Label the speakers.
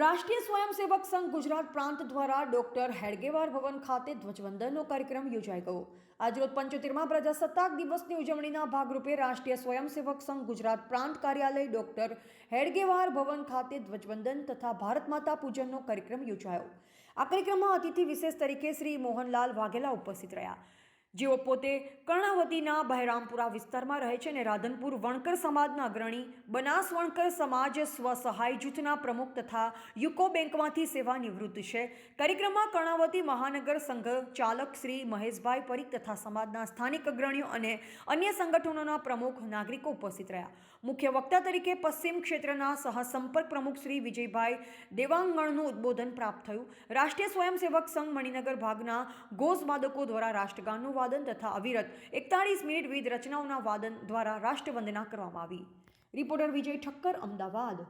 Speaker 1: રાષ્ટ્રીય સ્વયંસેવક સંઘ ગુજરાત પ્રાંત દ્વારા ડોક્ટર હેડગેવાર ભવન ખાતે ધ્વજવંદનનો કાર્યક્રમ યોજાઈ ગયો. આજરોજ પંચોતેરમાં પ્રજાસત્તાક દિવસની ઉજવણીના ભાગરૂપે રાષ્ટ્રીય સ્વયંસેવક સંઘ ગુજરાત પ્રાંત કાર્યાલય ડોક્ટર હેડગેવાર ભવન ખાતે ધ્વજવંદન તથા ભારત માતા પૂજનનો કાર્યક્રમ યોજાયો. આ કાર્યક્રમમાં અતિથિ વિશેષ તરીકે શ્રી મોહનલાલ વાઘેલા ઉપસ્થિત રહ્યા. જેઓ પોતે કર્ણાવતીના બહેરામપુરા વિસ્તારમાં રહે છે અને રાધનપુર વણકર સમાજના અગ્રણી, બનાસ વણકર સમાજ સ્વસહાય જૂથના પ્રમુખ તથા યુકો બેંકમાંથી સેવા નિવૃત્ત છે. કાર્યક્રમમાં કર્ણાવતી મહાનગર સંઘ ચાલક શ્રી મહેશભાઈ પરીખ તથા સમાજના સ્થાનિક અગ્રણીઓ અને અન્ય સંગઠનોના પ્રમુખ નાગરિકો ઉપસ્થિત રહ્યા. મુખ્ય વક્તા તરીકે પશ્ચિમ ક્ષેત્રના સહસંપર્ક પ્રમુખ શ્રી વિજયભાઈ દેવાંગણનું ઉદ્બોધન પ્રાપ્ત થયું. રાષ્ટ્રીય સ્વયંસેવક સંઘ મણિનગર ભાગના ગોઝ માદકો દ્વારા રાષ્ટ્રગાનનું વાદન તથા અવિરત એકતાળીસ મિનિટ વિવિધ રચનાઓના વાદન દ્વારા રાષ્ટ્રવંદના કરવામાં આવી. રિપોર્ટર વિજય ઠક્કર, અમદાવાદ.